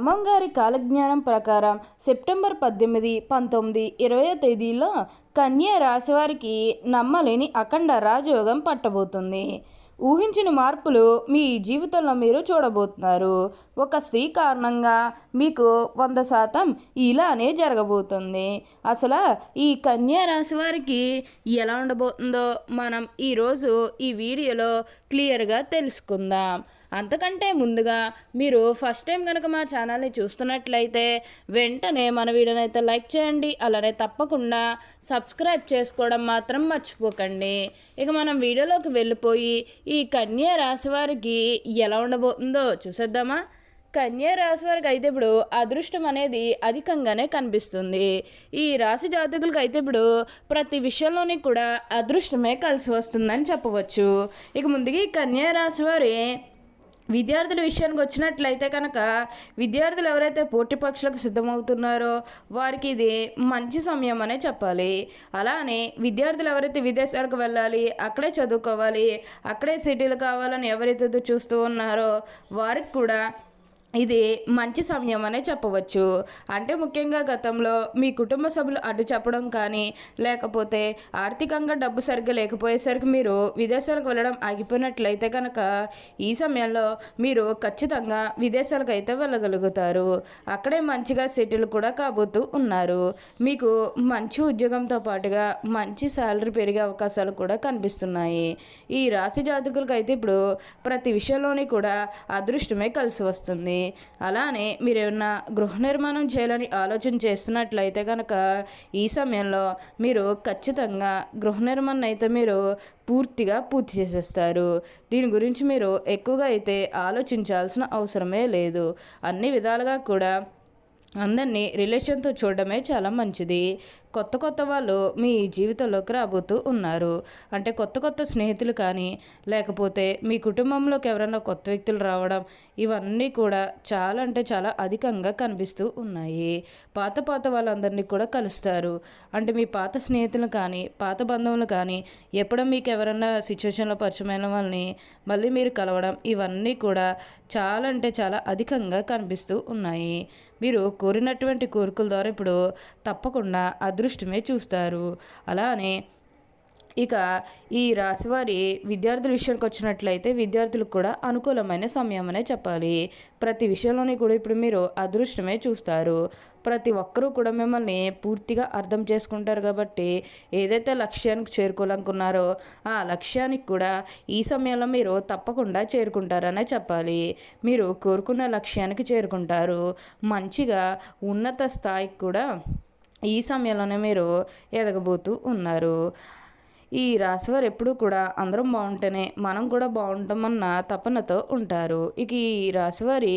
అమ్మంగారి కాలజ్ఞానం ప్రకారం సెప్టెంబర్ పద్దెనిమిది పంతొమ్మిది ఇరవై తేదీలో కన్యా రాశివారికి నమ్మలేని అఖండ రాజయోగం పట్టబోతుంది. ఊహించిన మార్పులు మీ జీవితంలో మీరు చూడబోతున్నారు. ఒక స్త్రీ కారణంగా మీకు వంద శాతం ఇలానే జరగబోతుంది. అసలు ఈ కన్యా రాశి వారికి ఎలా ఉండబోతుందో మనం ఈరోజు ఈ వీడియోలో క్లియర్గా తెలుసుకుందాం. అంతకంటే ముందుగా మీరు ఫస్ట్ టైం కనుక మా ఛానల్ని చూస్తున్నట్లయితే వెంటనే మన వీడియోని అయితే లైక్ చేయండి అలానే తప్పకుండా సబ్స్క్రైబ్ చేసుకోవడం మాత్రం మర్చిపోకండి. ఇక మనం వీడియోలోకి వెళ్ళిపోయి ఈ కన్యా రాశి వారికి ఎలా ఉండబోతుందో చూసేద్దామా? కన్యా రాశి వారికి అయితే ఇప్పుడు అదృష్టం అనేది అధికంగానే కనిపిస్తుంది. ఈ రాశి జాతకులకు అయితే ఇప్పుడు ప్రతి విషయంలోని కూడా అదృష్టమే కలిసి వస్తుందని చెప్పవచ్చు. ఇక ముందుగా ఈ కన్యా రాశి వారి విద్యార్థుల విషయానికి వచ్చినట్లయితే కనుక విద్యార్థులు ఎవరైతే పోటీ పక్షులకు సిద్ధమవుతున్నారో వారికి ఇది మంచి సమయం అనే చెప్పాలి. అలానే విద్యార్థులు ఎవరైతే విదేశాలకు వెళ్ళాలి అక్కడే చదువుకోవాలి అక్కడే సిటీలు కావాలని ఎవరైతే చూస్తూ ఉన్నారో వారికి కూడా ఇది మంచి సమయం అనే చెప్పవచ్చు. అంటే ముఖ్యంగా గతంలో మీ కుటుంబ సభ్యులు అడ్డు చెప్పడం కానీ లేకపోతే ఆర్థికంగా డబ్బు సరిగ్గా లేకపోయేసరికి మీరు విదేశాలకు వెళ్ళడం ఆగిపోయినట్లయితే కనుక ఈ సమయంలో మీరు ఖచ్చితంగా విదేశాలకు అయితే వెళ్ళగలుగుతారు. అక్కడే మంచిగా సెటిల్ కూడా కాబోతూ ఉన్నారు. మీకు మంచి ఉద్యోగంతో పాటుగా మంచి శాలరీ పెరిగే అవకాశాలు కూడా కనిపిస్తున్నాయి. ఈ రాశి జాతకులకు అయితే ఇప్పుడు ప్రతి విషయంలోని కూడా అదృష్టమే కలిసి వస్తుంది. అలానే మీరు ఏమన్నా గృహ నిర్మాణం చేయాలని ఆలోచన చేస్తున్నట్లయితే కనుక ఈ సమయంలో మీరు ఖచ్చితంగా గృహ నిర్మాణం అయితే మీరు పూర్తిగా పూర్తి చేసేస్తారు. దీని గురించి మీరు ఎక్కువగా అయితే ఆలోచించాల్సిన అవసరమే లేదు. అన్ని విధాలుగా కూడా అందరినీ రిలేషన్తో చూడడమే చాలా మంచిది. కొత్త కొత్త వాళ్ళు మీ జీవితంలోకి రాబోతూ ఉన్నారు. అంటే కొత్త కొత్త స్నేహితులు కానీ లేకపోతే మీ కుటుంబంలోకి ఎవరైనా కొత్త వ్యక్తులు రావడం ఇవన్నీ కూడా చాలా అంటే చాలా అధికంగా కనిపిస్తూ ఉన్నాయి. పాత పాత వాళ్ళందరినీ కూడా కలుస్తారు. అంటే మీ పాత స్నేహితులు కానీ పాత బంధువులు కానీ ఎప్పుడో మీకు ఎవరైనా సిచ్యువేషన్లో పరిచయమైన వాళ్ళని మళ్ళీ మీరు కలవడం ఇవన్నీ కూడా చాలా అంటే చాలా అధికంగా కనిపిస్తూ ఉన్నాయి. మీరు కోరినటువంటి కోరికల ద్వారా ఇప్పుడు తప్పకుండా అదృష్టమే చూస్తారు. అలానే ఇక ఈ రాశివారి విద్యార్థుల విషయానికి వచ్చినట్లయితే విద్యార్థులకు కూడా అనుకూలమైన సమయం అనే చెప్పాలి. ప్రతి విషయంలోని కూడా ఇప్పుడు మీరు అదృష్టమే చూస్తారు. ప్రతి ఒక్కరూ కూడా మిమ్మల్ని పూర్తిగా అర్థం చేసుకుంటారు కాబట్టి ఏదైతే లక్ష్యానికి చేరుకోవాలనుకున్నారో ఆ లక్ష్యానికి కూడా ఈ సమయంలో మీరు తప్పకుండా చేరుకుంటారనే చెప్పాలి. మీరు కోరుకున్న లక్ష్యానికి చేరుకుంటారు. మంచిగా ఉన్నత స్థాయికి కూడా ఈ సమయంలోనే మీరు ఎదగబోతూ ఉన్నారు. ఈ రాశివారు ఎప్పుడూ కూడా అందరం బాగుంటేనే మనం కూడా బాగుంటామన్న తపనతో ఉంటారు. ఇక ఈ రాశివారి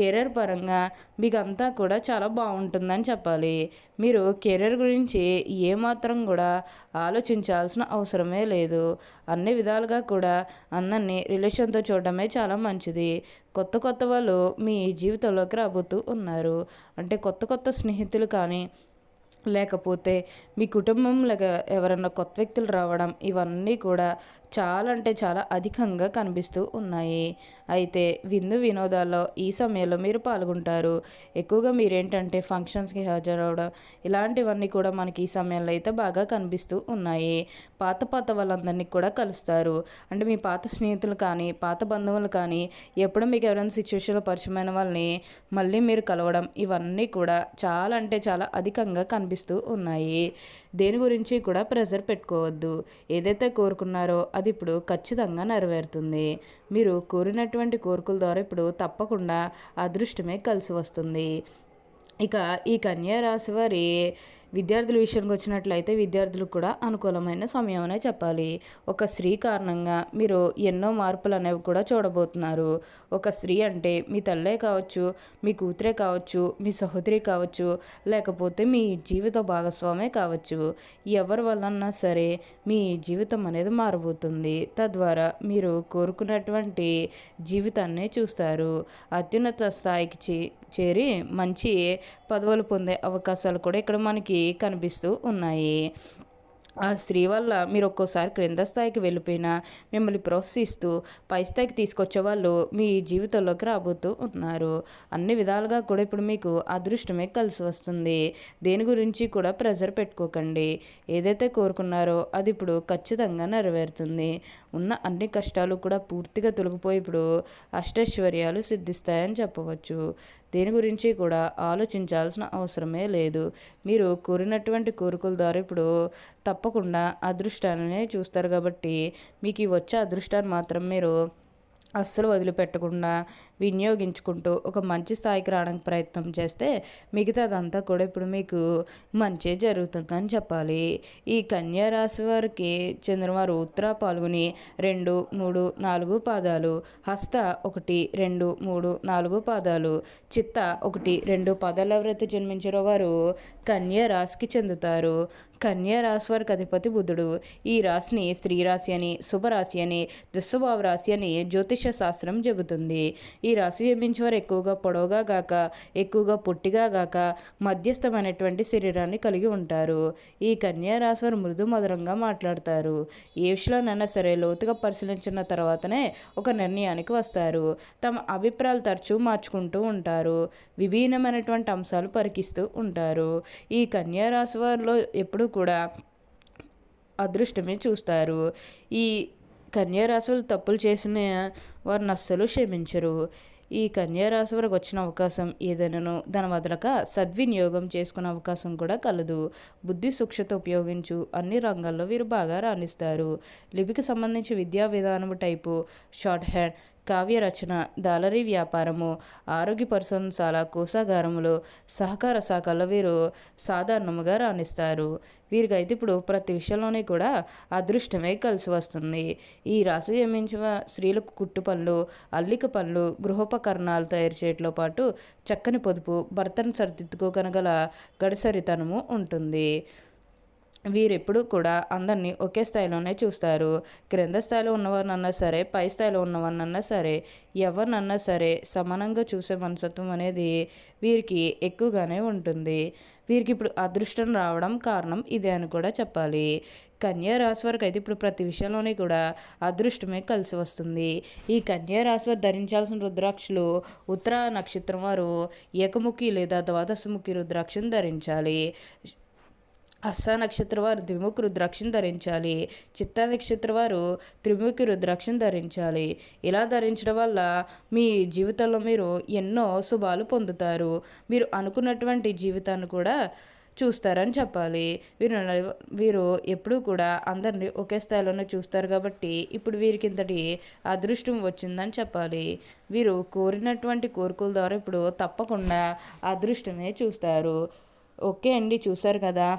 కెరీర్ పరంగా మీకు అంతా కూడా చాలా బాగుంటుందని చెప్పాలి. మీరు కెరీర్ గురించి ఏమాత్రం కూడా ఆలోచించాల్సిన అవసరమే లేదు. అన్ని విధాలుగా కూడా అందరినీ రిలేషన్తో చూడడమే చాలా మంచిది. కొత్త కొత్త వాళ్ళు మీ జీవితంలోకి రాబోతూ ఉన్నారు. అంటే కొత్త కొత్త స్నేహితులు కానీ లేకపోతే మీ కుటుంబంలో ఎవరన్నా కొత్త వ్యక్తులు రావడం ఇవన్నీ కూడా చాలా అంటే చాలా అధికంగా కనిపిస్తూ ఉన్నాయి. అయితే విందు వినోదాల్లో ఈ సమయంలో మీరు పాల్గొంటారు. ఎక్కువగా మీరేంటంటే ఫంక్షన్స్కి హాజరవడం ఇలాంటివన్నీ కూడా మనకి ఈ సమయంలో అయితే బాగా కనిపిస్తూ ఉన్నాయి. పాత పాత వాళ్ళందరినీ కూడా కలుస్తారు. అంటే మీ పాత స్నేహితులు కానీ పాత బంధువులు కానీ ఎప్పుడు మీకు ఎవరైనా సిచ్యువేషన్లో పరిచయమైన వాళ్ళని మళ్ళీ మీరు కలవడం ఇవన్నీ కూడా చాలా అంటే చాలా అధికంగా కనిపిస్తూ ఉన్నాయి. దేని గురించి కూడా ప్రెజర్ పెట్టుకోవద్దు. ఏదైతే కోరుకున్నారో అది ఇప్పుడు ఖచ్చితంగా నెరవేరుతుంది. మీరు కోరినటువంటి కోరికల ద్వారా ఇప్పుడు తప్పకుండా అదృష్టమే కలిసి వస్తుంది. ఇక ఈ కన్యా రాశి వారి విద్యార్థుల విషయానికి వచ్చినట్లయితే విద్యార్థులకు కూడా అనుకూలమైన సమయం అనే చెప్పాలి. ఒక స్త్రీ కారణంగా మీరు ఎన్నో మార్పులు అనేవి కూడా చూడబోతున్నారు. ఒక స్త్రీ అంటే మీ తల్లే కావచ్చు మీ కూతురే కావచ్చు మీ సహోదరి కావచ్చు లేకపోతే మీ జీవిత భాగస్వామే కావచ్చు. ఎవరి వలన సరే మీ జీవితం అనేది మారబోతుంది. తద్వారా మీరు కోరుకున్నటువంటి జీవితాన్ని చూస్తారు. అత్యున్నత స్థాయికి చేరి మంచి పదవులు పొందే అవకాశాలు కూడా ఇక్కడ మనకి కనిపిస్తూ ఉన్నాయి. ఆ స్త్రీ వల్ల మీరు ఒక్కోసారి క్రింద స్థాయికి వెళ్ళిపోయినా మిమ్మల్ని ప్రోత్సహిస్తూ పై స్థాయికి తీసుకొచ్చే వాళ్ళు మీ జీవితంలోకి రాబోతూ ఉన్నారు. అన్ని విధాలుగా కూడా ఇప్పుడు మీకు అదృష్టమే కలిసి వస్తుంది. దేని గురించి కూడా ప్రెజర్ పెట్టుకోకండి. ఏదైతే కోరుకున్నారో అది ఇప్పుడు ఖచ్చితంగా నెరవేరుతుంది. ఉన్న అన్ని కష్టాలు కూడా పూర్తిగా తొలగిపోయి ఇప్పుడు అష్టైశ్వర్యాలు సిద్ధిస్తాయని చెప్పవచ్చు. దేని గురించి కూడా ఆలోచించాల్సిన అవసరమే లేదు. మీరు కోరినటువంటి కోరికల ద్వారా ఇప్పుడు తప్పకుండా అదృష్టాన్ని చూస్తారు కాబట్టి మీకు వచ్చే అదృష్టాన్ని మాత్రం మీరు అస్సలు వదిలిపెట్టకుండా వినియోగించుకుంటూ ఒక మంచి స్థాయికి రావడానికి ప్రయత్నం చేస్తే మిగతాదంతా కూడా ఇప్పుడు మీకు మంచి జరుగుతుందని చెప్పాలి. ఈ కన్యా రాశి వారికి చంద్రవారు ఉత్తర పాల్గొని రెండు మూడు నాలుగు పాదాలు హస్త ఒకటి రెండు మూడు నాలుగు పాదాలు చిత్త ఒకటి రెండు పాదాల వృత్తి జన్మించిన వారు కన్యా రాశికి చెందుతారు. కన్యా రాశి వారికి అధిపతి బుధుడు. ఈ రాశిని స్త్రీ రాశి అని శుభరాశి అని దుస్వభావ రాశి అని జ్యోతిష శాస్త్రం చెబుతుంది. ఈ ఈ రాశి జన్మించేవారు ఎక్కువగా పొడవుగా గాక ఎక్కువగా పొట్టిగా గాక మధ్యస్థమైనటువంటి శరీరాన్ని కలిగి ఉంటారు. ఈ కన్యా రాశి వారు మృదు మధురంగా మాట్లాడతారు. ఏ విషయంలోనైనా సరే లోతుగా పరిశీలించిన తర్వాతనే ఒక నిర్ణయానికి వస్తారు. తమ అభిప్రాయాలు తరచూ మార్చుకుంటూ ఉంటారు. విభిన్నమైనటువంటి అంశాలు పరికిస్తూ ఉంటారు. ఈ కన్యా రాశి వారిలో ఎప్పుడూ కూడా అదృష్టమే చూస్తారు. ఈ కన్యారాశులు తప్పులు చేసిన వారిని అస్సలు క్షమించరు. ఈ కన్యారాశి వరకు వచ్చిన అవకాశం ఏదైనానో దాని వదలక సద్వినియోగం చేసుకునే అవకాశం కూడా కలదు. బుద్ధి సూక్షత ఉపయోగించు అన్ని రంగాల్లో వీరు బాగా రాణిస్తారు. లిపికి సంబంధించి విద్యా విధానం టైపు షార్ట్ హ్యాండ్ కావ్య రచన దాలరీ వ్యాపారము ఆరోగ్య పరిశోధనశాల కోసాగారములు సహకార శాఖల్లో వీరు సాధారణముగా రాణిస్తారు. వీరికైతే ఇప్పుడు ప్రతి విషయంలోనే కూడా అదృష్టమే కలిసి వస్తుంది. ఈ రాశి జమించిన స్త్రీలకు కుట్టు పనులు అల్లిక పనులు గృహోపకరణాలు తయారు చేయడంతో పాటు చక్కని పొదుపు భర్తను సరిదిద్దుకోగనగల గడిసరితనము ఉంటుంది. వీరెప్పుడు కూడా అందరినీ ఒకే స్థాయిలోనే చూస్తారు. క్రింద స్థాయిలో ఉన్నవారినన్నా సరే పై స్థాయిలో ఉన్నవారినన్నా సరే ఎవరినన్నా సరే సమానంగా చూసే మనసత్వం అనేది వీరికి ఎక్కువగానే ఉంటుంది. వీరికి ఇప్పుడు అదృష్టం రావడం కారణం ఇదే అని కూడా చెప్పాలి. కన్యా రాశి వారికి అయితే ఇప్పుడు ప్రతి విషయంలోనే కూడా అదృష్టమే కలిసి వస్తుంది. ఈ కన్యా రాశి వారు ధరించాల్సిన రుద్రాక్షలు ఉత్తర నక్షత్రం వారు ఏకముఖి లేదా ద్వాదశముఖి రుద్రాక్షను ధరించాలి. అస్స నక్షత్రవారు ద్విముఖ రుద్రాక్షను ధరించాలి. చిత్త నక్షత్రవారు త్రిముఖి రుద్రాక్షను ధరించాలి. ఇలా ధరించడం వల్ల మీ జీవితంలో మీరు ఎన్నో శుభాలు పొందుతారు. మీరు అనుకున్నటువంటి జీవితాన్ని కూడా చూస్తారని చెప్పాలి. వీరు వీరు ఎప్పుడూ కూడా అందరినీ ఒకే స్థాయిలోనే చూస్తారు కాబట్టి ఇప్పుడు వీరికి ఇంతటి అదృష్టం వచ్చిందని చెప్పాలి. వీరు కోరినటువంటి కోరికల ద్వారా ఇప్పుడు తప్పకుండా అదృష్టమే చూస్తారు. ఓకే అండి చూసారు కదా?